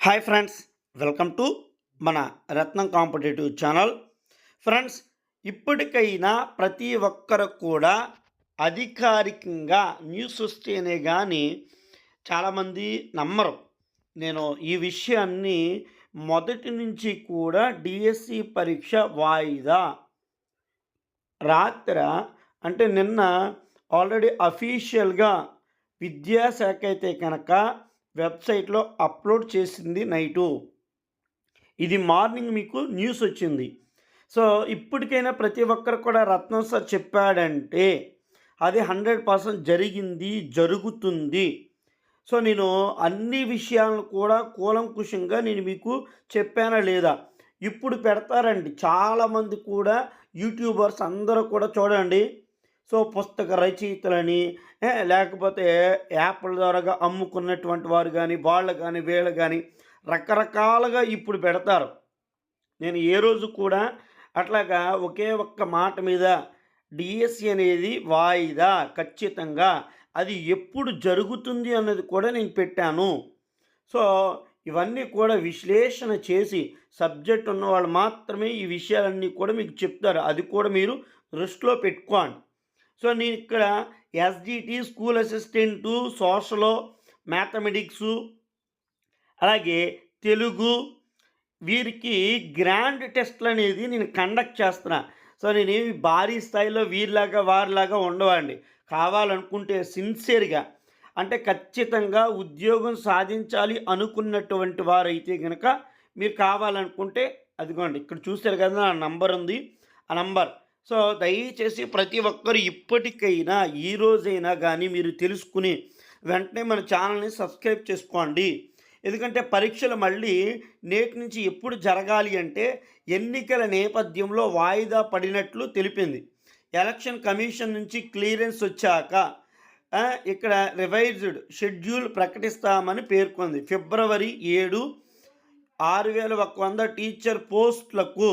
Hi friends welcome to మన రత్నం competitive channel. Friends ఇప్పటికైనా ప్రతి ఒక్కరు కూడా అధికారికంగా న్యూస్ వస్తేనే కానీ చాలామంది నమ్మరు. నేను ఈ విషయాన్ని మొదటి నుంచి కూడా డిఎస్సి పరీక్ష వాయిదా రాత్ర అంటే నిన్న ఆల్రెడీ అఫీషియల్గా విద్యాశాఖ అయితే కనుక వెబ్సైట్లో అప్లోడ్ చేసింది నైటు. ఇది మార్నింగ్ మీకు న్యూస్ వచ్చింది. సో ఇప్పటికైనా ప్రతి ఒక్కరు కూడా రత్నం సార్ చెప్పాడంటే అది హండ్రెడ్ పర్సెంట్ జరిగింది జరుగుతుంది. సో నేను అన్ని విషయాలను కూడా కూలంకుషంగా నేను మీకు చెప్పానా లేదా? ఇప్పుడు పెడతారండి. చాలామంది కూడా యూట్యూబర్స్ అందరూ కూడా చూడండి. సో పుస్తక రచయితలని లేకపోతే యాప్ల ద్వారా అమ్ముకున్నటువంటి వారు కానీ వాళ్ళు కానీ వీళ్ళు కానీ రకరకాలుగా ఇప్పుడు పెడతారు. నేను ఏ రోజు కూడా అట్లాగా ఒకే ఒక్క మాట మీద డిఎస్సి అనేది వాయిదా ఖచ్చితంగా. అది ఎప్పుడు జరుగుతుంది అన్నది కూడా నేను పెట్టాను. సో ఇవన్నీ కూడా విశ్లేషణ చేసి సబ్జెక్ట్ ఉన్న వాళ్ళు మాత్రమే ఈ విషయాలన్నీ కూడా మీకు చెప్తారు. అది కూడా మీరు దృష్టిలో పెట్టుకోండి. సో నేను ఇక్కడ ఎస్జిటి స్కూల్ అసిస్టెంటు సోషలో మ్యాథమెటిక్స్ అలాగే తెలుగు వీరికి గ్రాండ్ టెస్ట్లు అనేది నేను కండక్ట్ చేస్తున్నా. సో నేనేమి భారీ స్థాయిలో వీరిలాగా వారిలాగా ఉండవండి కావాలనుకుంటే సిన్సియర్గా అంటే ఖచ్చితంగా ఉద్యోగం సాధించాలి అనుకున్నటువంటి వారైతే కనుక మీరు కావాలనుకుంటే అదిగోండి ఇక్కడ చూశారు కదా నా నంబర్ ఉంది. ఆ నంబర్ సో దయచేసి ప్రతి ఒక్కరు ఇప్పటికైనా ఈ రోజైనా కానీ మీరు తెలుసుకుని వెంటనే మన ఛానల్ని సబ్స్క్రైబ్ చేసుకోండి. ఎందుకంటే పరీక్షలు మళ్ళీ నేటి నుంచి ఎప్పుడు జరగాలి అంటే ఎన్నికల నేపథ్యంలో వాయిదా పడినట్లు తెలిపింది. ఎలక్షన్ కమిషన్ నుంచి క్లియరెన్స్ వచ్చాక ఇక్కడ రివైజ్డ్ షెడ్యూల్ ప్రకటిస్తామని పేర్కొంది. ఫిబ్రవరి ఏడు ఆరు వేల ఒక వంద టీచర్ పోస్టులకు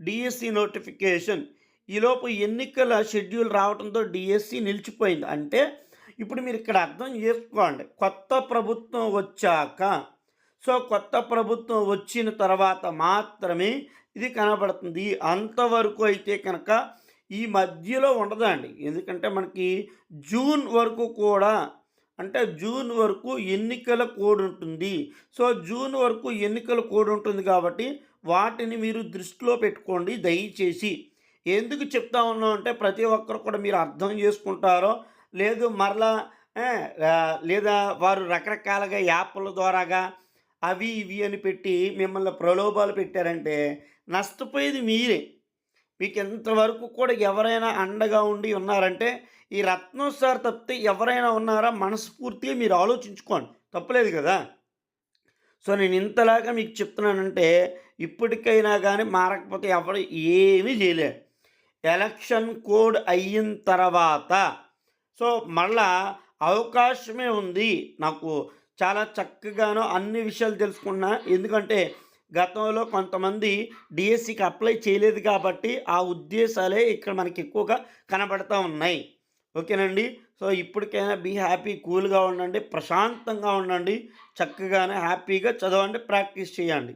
డిఎస్సి నోటిఫికేషన్ ఈలోపు ఎన్నికల షెడ్యూల్ రావడంతో డిఎస్సి నిలిచిపోయింది. అంటే ఇప్పుడు మీరు ఇక్కడ అర్థం చేసుకోండి. కొత్త ప్రభుత్వం వచ్చాక సో కొత్త ప్రభుత్వం వచ్చిన తర్వాత మాత్రమే ఇది కనబడుతుంది. అంతవరకు అయితే కనుక ఈ మధ్యలో ఉండదండి. ఎందుకంటే మనకి జూన్ వరకు కూడా అంటే జూన్ వరకు ఎన్నికల కోడ్ ఉంటుంది. సో జూన్ వరకు ఎన్నికల కోడ్ ఉంటుంది కాబట్టి వాటిని మీరు దృష్టిలో పెట్టుకోండి. దయచేసి ఎందుకు చెప్తా ఉన్నాం అంటే ప్రతి ఒక్కరు కూడా మీరు అర్థం చేసుకుంటారో లేదు మరలా లేదా వారు రకరకాలుగా యాప్ల ద్వారాగా అవి ఇవి అని పెట్టి మిమ్మల్ని ప్రలోభాలు పెట్టారంటే నష్టపోయేది మీరే. మీకు ఎంతవరకు కూడా ఎవరైనా అండగా ఉండి ఉన్నారంటే ఈ రత్నం సార్ తప్పితే ఎవరైనా ఉన్నారా మనస్ఫూర్తిగా మీరు ఆలోచించుకోండి. తప్పలేదు కదా? సో నేను ఇంతలాగా మీకు చెప్తున్నానంటే ఇప్పటికైనా కానీ మారకపోతే ఎవరు ఏమీ చేయలేరు. ఎలక్షన్ కోడ్ అయిన తర్వాత. సో మళ్ళా అవకాశమే ఉంది నాకు. చాలా చక్కగాను అన్ని విషయాలు తెలుసుకున్నా. ఎందుకంటే గతంలో కొంతమంది డిఎస్సికి అప్లై చేయలేదు కాబట్టి ఆ ఉద్దేశాలే ఇక్కడ మనకి ఎక్కువగా కనబడతా ఉన్నాయి. ఓకేనండి? సో ఇప్పటికైనా బీ హ్యాపీ కూల్గా ఉండండి ప్రశాంతంగా ఉండండి చక్కగానే హ్యాపీగా చదవండి ప్రాక్టీస్ చేయండి.